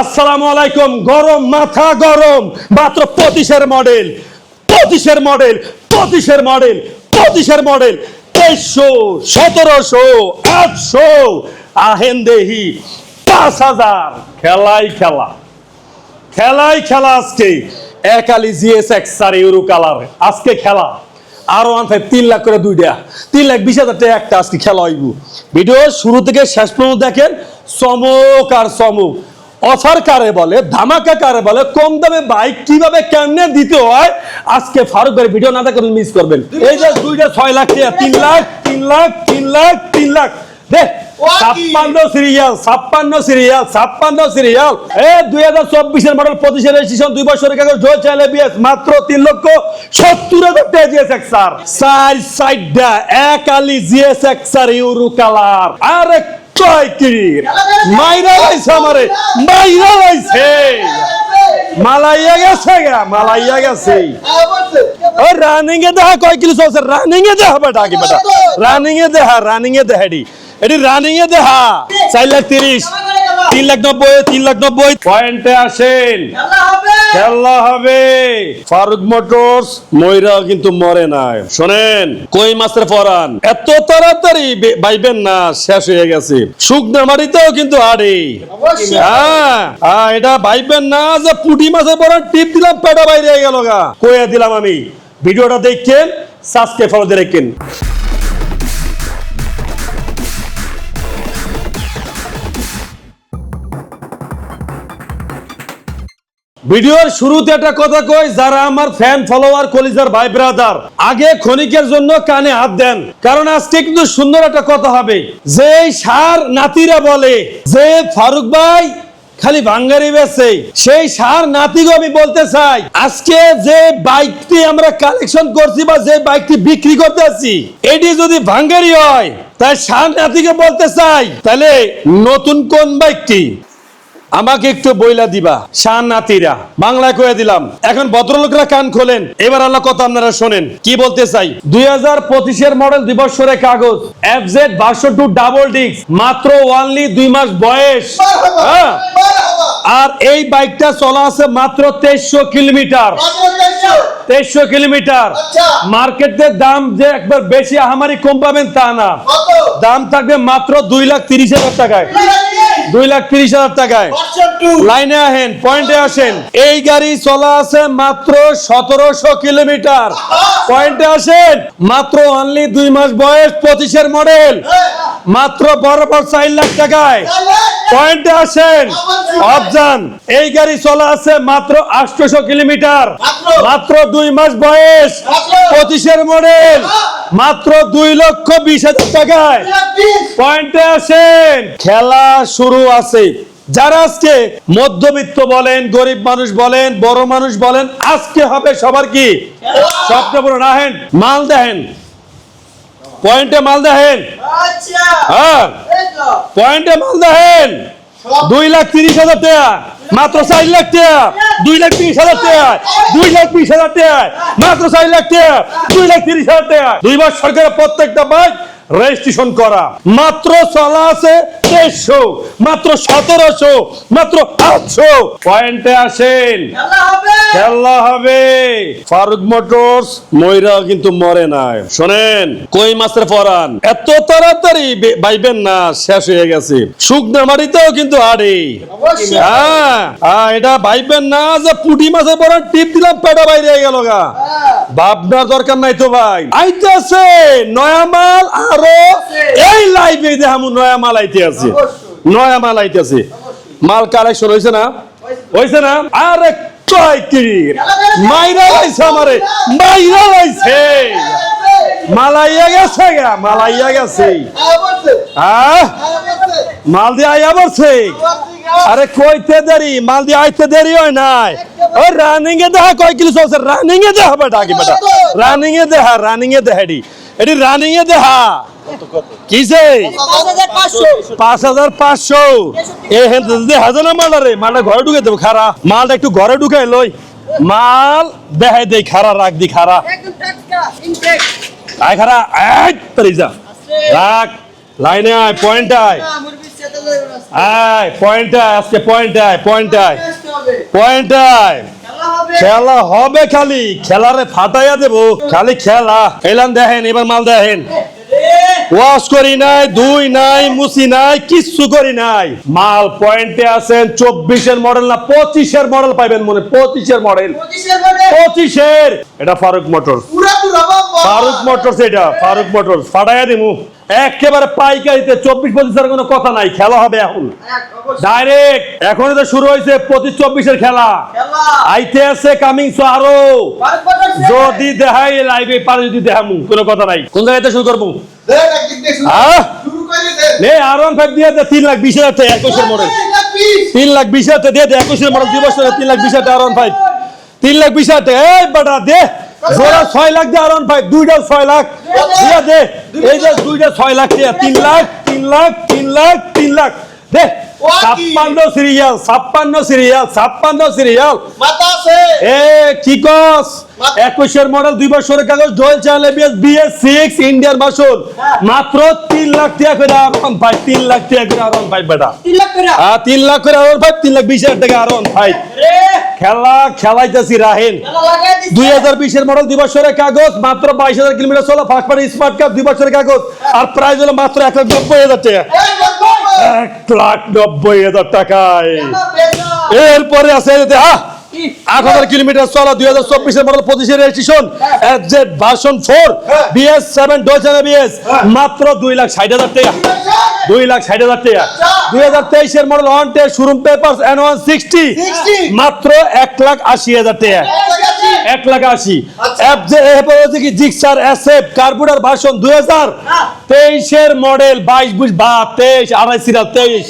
আসসালামু আলাইকুম। গরম, মাথা গরম। মাত্র পঁচিশের মডেল। পঁচিশের মডেল পঁচিশের মডেল পঁচিশের মডেল। তেইশশো, সতেরোশো, আটশো। আহেন দেহি পাঁচ হাজার। খেলাই খেলা। খেলাই খেলা আজকে। একালি GS X R euro colour. আজকে খেলা। আরও ওয়ান তিন লাখ করে দুই দুইটা। তিন লাখ বিশ হাজার টাকা একটা আজকে খেলা হইব। ভিডিও শুরু থেকে শেষ পর্যন্ত দেখেন। চমক আর চমক। অফার কারে বলে ধামাকা কারে বলে কম দামে বাইক কীভাবে কেমনে দিতে হয়? আজকে ফারুক ভাই ভিডিও না দেখে মিস করবেন। এই যে দুইটা ছয় লাখ তিন লাখ তিন লাখ তিন লাখ তিন লাখ। দেখ ছাপ্পান্ন সিরিয়াল ছাপ্পান্ন সিরিয়াল ছাপ্পান্ন সিরিয়াল এ দুই হাজার চব্বিশের মডেল পঁচিশের রেজিস্ট্রেশন দুই বছরের কাগজ জয় চাইলে বিএস মাত্র তিন লক্ষ সত্তর হাজার টাকা জিএস এক্সার চার সাইডটা এক আলি GS X R euro colour আরে কয় কি মাইরা লাইছে আমারে, মাইরা লাইছে মালাইয়া গেছে গা, মালাইয়া গেছে। ওই রানিং দেখা কয় কিলো চলছে? রানিং দেখা কি বেটা রানিং এ দেখা রানিং এ দেখা এডি। এডি রানিং এ লাখ তিরিশ, তিন লাখ নব্বই, তিন লাখ নব্বই। পয়েন্টে আসেন। খেলা হবে। ফারুক মোটরস ময়রাও কিন্তু মরে নাই। শোনেন কই মাছের এত তাড়াতাড়ি বাইবেন না শেষ হয়ে গেছে। শুকনা মাটিতেও কিন্তু আড়ে। হ্যাঁ হ্যাঁ, এটা ভাইবেন না যে পুটি মাছের পরান টিপ দিলাম পেটা বাইরে গেল গা। কইয়া দিলাম আমি ভিডিওটা দেখেন সাবস্ক্রাইব ফলো দিয়ে রাখেন। ভিডিওর শুরুতে একটা কথা কই, যারা আমার ফ্যান ফলোয়ার কলিজার ভাই ব্রাদার আগে ক্ষণিকের জন্য কানে হাত দেন। কারণ আজকে কিন্তু সুন্দর একটা কথা হবে। যে সার নাতিরা বলে, যে ফারুক ভাই খালি ভাঙ্গারি বেছে সেই সার নাতিগো আমি বলতে চাই, আজকে যে বাইকটি আমরা কালেকশন করছি বা যে বাইকটি বিক্রি করতে আছি, এটি যদি ভাঙ্গারি হয়, তাই সার নাতিকে বলতে চাই, তাহলে নতুন কোন বাইকটি? আমাকে একটু বইলা দিবা। শান নাতিরা বাংলায় কয়ে দিলাম এখন ভদ্রলোকরা কান খোলেন। এবার আল্লাহ কথা আপনারা শোনেন কি বলতে চাই? দুই হাজার পঁচিশের মডেল দিবসরে কাগজ এফ জেড বারশো টু ডাবল ডিস্ক মাত্র ওয়ানলি দুই মাস বয়স। হ্যাঁ? আর এই বাইকটা চলা আছে মাত্র তেইশশো কিলোমিটার। তেইশশো? কিলোমিটার। আচ্ছা। মার্কেটের দাম যে একবার বেশি আহামারি কম পাবেন তা না। দাম থাকবে মাত্র দুই লাখ তিরিশ হাজার টাকায়। দুই লাখ তিরিশ হাজার টাকায়। লাইনে আহেন পয়েন্টে আসেন। এই গাড়ি চলা আছে মাত্র সতেরোশো কিলোমিটার। পয়েন্টে আসেন মাত্র অনলি দুই মাস বয়স পঁচিশের মডেল। মাত্র বরাবর চার লাখ টাকায়। পয়েন্টে আসেন। অবজান এই গাড়ি চলা আছে মাত্র আটশোশো কিলোমিটার। মাত্র। দুই মাস বয়স। পঁচিশের মডেল। মাত্র। দুই লক্ষ বিশ হাজার টাকায়। পয়েন্টে আসেন। খেলা শুরু আছে। যারা আজকে মধ্যবিত্ত বলেন গরিব মানুষ বলেন বড় মানুষ বলেন আজকে হবে সবার কি? স্বপ্ন পূরণ। আহেন মাল দেখেন। পয়েন্টে মাল দেখেন। হ্যাঁ। পয়েন্টে মাল দেখেন। দুই লাখ তিরিশ হাজার টাকা। মাত্র চার লাখ টাকা। দুই লাখ তিরিশ হাজার টাকা। দুই লাখ বিশ হাজার টাকা। মাত্র চার লাখ টাকা। দুই লাখ তিরিশ হাজার টাকা। দুইবার সরকারের প্রত্যেকটা বাইক রেজিস্ট্রেশন করা। মাত্র চলা আছে তেইশশো মাত্র সতেরোশো মাত্র আটশো। পয়েন্টে আসেন। খেলা হবে। ফারুক মোটরস ময়রাও কিন্তু মরে নাই। শোনেন কই মাছের পরান এত তাড়াতাড়ি বাইবেন না শেষ হয়ে গেছে। শুকনা মাটিতেও কিন্তু আড়ে। হ্যাঁ হ্যাঁ, এটা ভাইবেন না যে পুটি মাছের পরান টিপ দিলাম পেটা বাইরে গেল গা। ভাবনার দরকার নাই তো ভাই। আইতেছে নয়া মাল আরও এই লাইভে দেখামু নয়া মাল আইতে আছে। নয়া মাল আইতেছে মাল কালেকশন হয়েছে না? হয়েছে না? আরে কয় কি? মাইরা লাইছে আমারে। মাইরা লাইছে। মালাইয়া গেছে গা মালাইয়া গেছে। হ্যাঁ মাল দিয়ে আইয়া বলছে আরে কইতে দেরি, মাল দিয়ে আইতে দেরি হয় নাই। ওই রানিং এ দেখা কয় কিলো চলছে? রানিং এ দেখা বেটা কি বেটা। রানিং এ দেখা রানিং এ দেখা এডি। এডি রানিং এ দেখা কিসে পাঁচ হাজার পাঁচশো। এ দেখা যায় না মালটা রে মালটা ঘরে ঢুকে দেবো, খারা। মালটা একটু ঘরে ঢুকাই লই। মাল দেখাই দেই, খারা, রাখ দি, খারা। আয় খারা। আয় তারি যা। রাখ। লাইনে আয়, পয়েন্ট আয়। আয় আজকে খেলা হবে খালি খেলারে ফাটাইয়া দেবো। খালি খেলা। দেখেন এবার মাল দেখেন। ওয়াশ করি নাই দুই নাই মুসি নাই কিচ্ছু করি নাই। মাল পয়েন্টে আছেন চব্বিশের মডেল না পঁচিশের মডেল পাইবেন মনে পঁচিশের মডেল পঁচিশের। এটা ফারুক মোটর ফারুক মোটরস এটা ফারুক মোটরস। ফাটাইয়া দিমু। একেবারে পাইকারিতে চব্বিশ পঁচিশের কোনো কথা নাই খেলা হবে এখন। ডাইরেক্ট এখনই তো শুরু হয়েছে পঁচিশ চব্বিশের খেলা। আইতে আছে কামিং সো আরও যদি দেখাই লাইভে পারে যদি দেখামু কোনো কথা নাই। কোন জায়গাতে শুরু করব? নে আর ওয়ান ফাইভ দিয়ে দে তিন লাখ বিশ হাজার টাকা একুশের মডেল। তিন লাখ বিশ হাজার টাকা দিয়ে দে একুশের মডেল দুই বছরের তিন লাখ বিশ হাজার আর ওয়ান ফাইভ তিন লাখ বিশ হাজার টাকা এই বেটা দে। জোড়া ছয় লাখ দে আর ওয়ান ফাইভ দুইটা ছয় লাখ। দিয়ে দে। এই যে দুইটা ছয় লাখ তিন লাখ তিন লাখ তিন লাখ তিন লাখ। দে ছাপ্পান্ন সিরিয়াল ছাপ্পান্ন সিরিয়াল ছাপ্পান্ন সিরিয়াল এ কি কস? একুশের মডেল দুই বছরের কাগজ dual channel ABS BS six Indian version মাত্র তিন লাখ টাকা করে আরন ভাই তিন লাখ টাকা করে আরন ভাই বেটা। হ্যাঁ তিন লাখ করে আরন ভাই তিন লাখ বিশ হাজার টাকা আরন ভাই খেলা খেলাইতেছি রাহেন দুই হাজার বিশের মডেল দুই বছরের কাগজ মাত্র বাইশ হাজার কিলোমিটার চলো ফার্স্ট পার্টি স্মার্ট কার্ড দুই বছরের কাগজ। আর প্রাইস হলো মাত্র এক লাখ নব্বই হাজার টাকা। এক লাখ নব্বই। হাজার টাকায়। এরপরে আছে এই যে, আহ আট হাজার কিলোমিটার চলা দুই হাজার চব্বিশের মডেল পঁচিশের registration F Z version four BS seven dual BS মাত্র দুই লাখ ষাট হাজার টাকা। দুই লাখ ষাট হাজার টাকা। দুই হাজার তেইশের মডেল ওয়ান টে showroom paper N one sixty 60 মাত্র এক লাখ আশি হাজার টাকা। এক লাখ আশি। এফ জে এরপর হচ্ছে কি? জিক্সার এসএফ কার্বুটার ভার্সন দুই হাজার। তেইশের মডেল বাইশ বুঝ বা তেইশ আড়াই সিরা তেইশ।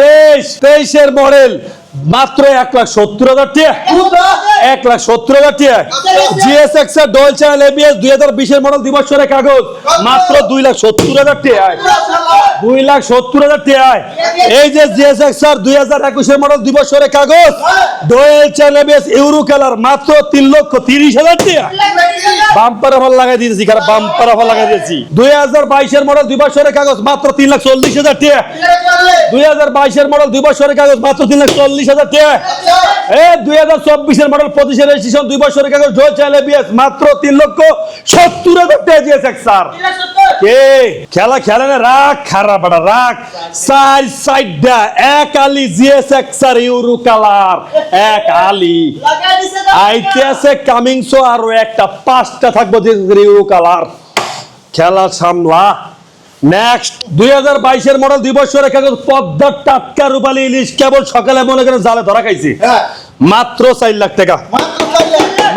তেইশ তেইশের মডেল মাত্র এক লাখ সত্তর হাজার টাকা এক লাখ সত্তর হাজার টাকা জিএসএক্স এর ডোয়েল চ্যানেল এবিএস দুই হাজার বিশের মডেল দুই বছরের কাগজ। মাত্র দুই লাখ সত্তর হাজার টাকা দুই লাখ সত্তর হাজার টাকায় এই যে জিএসএক্স আর দুই হাজার একুশের মডেল দুই বছরের কাগজ dual channel ABS euro colour মাত্র তিন লক্ষ তিরিশ হাজার টাকা বাম্পার অফার লাগাই দিয়েছি, কারণ বাম্পার অফার লাগাই দিয়েছি। দুই হাজার বাইশের মডেল দুই বছরের কাগজ, মাত্র তিন লাখ চল্লিশ হাজার টাকা দুই হাজার বাইশের মডেল দুই বছরের কাগজ, মাত্র তিন লাখ চল্লিশ হাজার টাকা এ, দুই হাজার চব্বিশের মডেল পঁচিশের রেজিস্ট্রেশন দুই বছরের কাগজ চ্যানেল এবিএস মাত্র তিন লক্ষ সত্তর হাজার টাকা জিএসএক্স স্যার। কে? খেলা খেলে না রাখ খারাপ রাখ সাইড সাইডটা, এক আলি জিএসএক্স আর ইউরো কালার। এক আলি। আইতে আছে কামিং শো আরও একটা, পাঁচটা থাকব ইউরো কালার। খেলা সামলা। নেক্সট দুই হাজার বাইশের মডেল দুই বছরের কাগজ পদ্মার টাটকা রূপালী ইলিশ কেবল সকালে মনে করেন জালে ধরা খাইছি। মাত্র চার লাখ টাকা।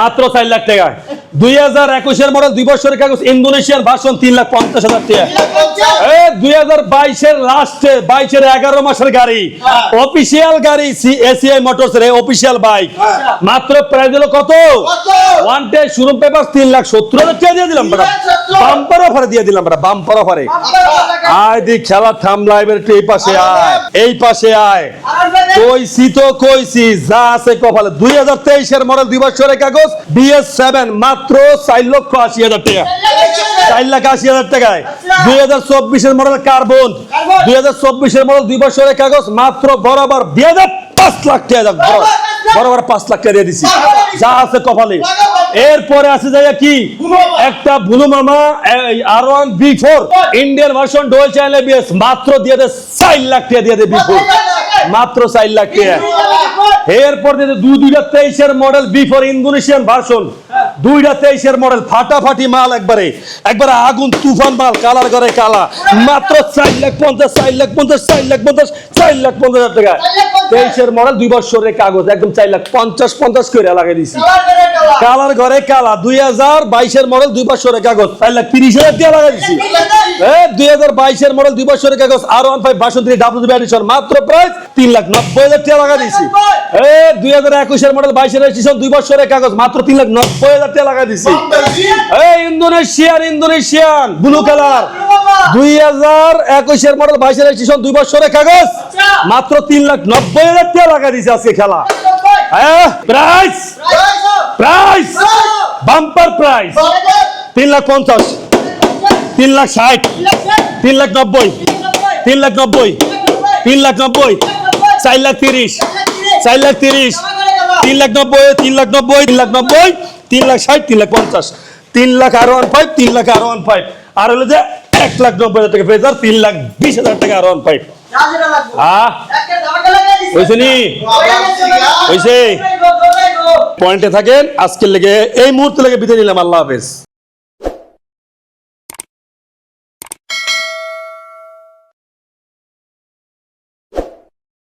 মাত্র চার লাখ। টাকা দুই হাজার একুশের মডেল দুই বছরের কাগজ ইন্দোনেশিয়ান ভার্সন তিন লাখ পঞ্চাশ হাজার টাকা। দুই হাজার বাইশের লাস্টে বাইশের এগারো মাসের গাড়ি অফিসিয়াল গাড়ি এসিআই মোটরস এর অফিসিয়াল বাইক মাত্র প্রাইস হলো কত? ওয়ান ডে শোরুম পেপার তিন লাখ সত্তর হাজার টাকা দিয়ে দিলাম বেটা। বাম্পার অফারে দিয়ে দিলাম বেটা বাম্পার অফারে আয় দি খেলা থাম একটু এই পাশে আয়। এই পাশে আয়। কইছি তো কইছি যা আছে কপালে। দুই হাজার তেইশের মডেল দুই বছরের কাগজ বিএস সেভেন মাত্র চার লক্ষ আশি হাজার টাকা। চার লাখ আশি হাজার টাকায়। দুই হাজার চব্বিশের মডেল কার্বন দুই হাজার চব্বিশের মডেল দুই বছরের কাগজ, মাত্র বরাবর দুই হাজার পাঁচ লাখ টাকা বরাবর পাঁচ লাখ টাকা দিয়ে দিছি। যা আছে কপালে। এরপরে আছে যাইয়া কি? একটা বুলু মামা R one V four Indian version dual channel ABS মাত্র দিয়ে দে চার লাখ টাকা দিয়ে দে বি ফোর মাত্র চার লাখ টাকা। এরপর দিয়ে দে দুই দুইটা তেইশের model V four Indonesian version দুইটা তেইশের মডেল ফাটাফাটি মাল একবারে। একবারে আগুন, তুফান মাল, কালার করে কালা। মাত্র চার লাখ পঞ্চাশ, চার লাখ পঞ্চাশ, চার লাখ পঞ্চাশ, চার লাখ পঞ্চাশ হাজার টাকা। তেইশের মডেল দুই বছরের কাগজ একদম চার লাখ পঞ্চাশ পঞ্চাশ করে লাগাই দিছি কালার ঘরে কালা দুই হাজার বাইশের মডেল দুই বছরের কাগজ চার লাখ তিরিশ হাজার টাকা লাগাই দিছি দুই হাজার বাইশের মডেল দুই বছরের কাগজ আর ওয়ান ফাইভ বাসন্তী ডাব্লিউ এডিশন মাত্র প্রাইস তিন লাখ নব্বই হাজার টাকা লাগাই দিছি দুই হাজার একুশের মডেল বাইশের রেজিস্ট্রেশন দুই বছরের কাগজ মাত্র তিন লাখ নব্বই হাজার টাকা লাগাই দিছি ইন্দোনেশিয়ান ইন্দোনেশিয়ান ব্লু কালার দুই হাজার একুশের মডেল বাইশের রেজিস্ট্রেশন দুই বছরের কাগজ মাত্র তিন লাখ নব্বই হাজার টাকা লাগাই দিছে আজকে খেলা হ্যাঁ প্রাইস প্রাইস বাম্পার প্রাইস তিন লাখ পঞ্চাশ তিন লাখ ষাট তিন লাখ নব্বই তিন লাখ নব্বই তিন লাখ নব্বই চার লাখ তিরিশ চার লাখ তিরিশ তিন লাখ নব্বই তিন লাখ নব্বই তিন লাখ নব্বই তিন লাখ ষাট তিন লাখ পঞ্চাশ তিন লাখ আর ওয়ান ফাইভ তিন লাখ আর ওয়ান ফাইভ আর হলো যে এক লাখ নব্বই হাজার টাকা ফেজার তিন লাখ বিশ হাজার টাকা আর অন ফাইভ হ্যাঁ হয়েছে নি? হয়েছে। পয়েন্টে থাকেন আজকের লেগে এই মুহূর্তে লেগে বিদায় নিলাম আল্লাহ হাফেজ।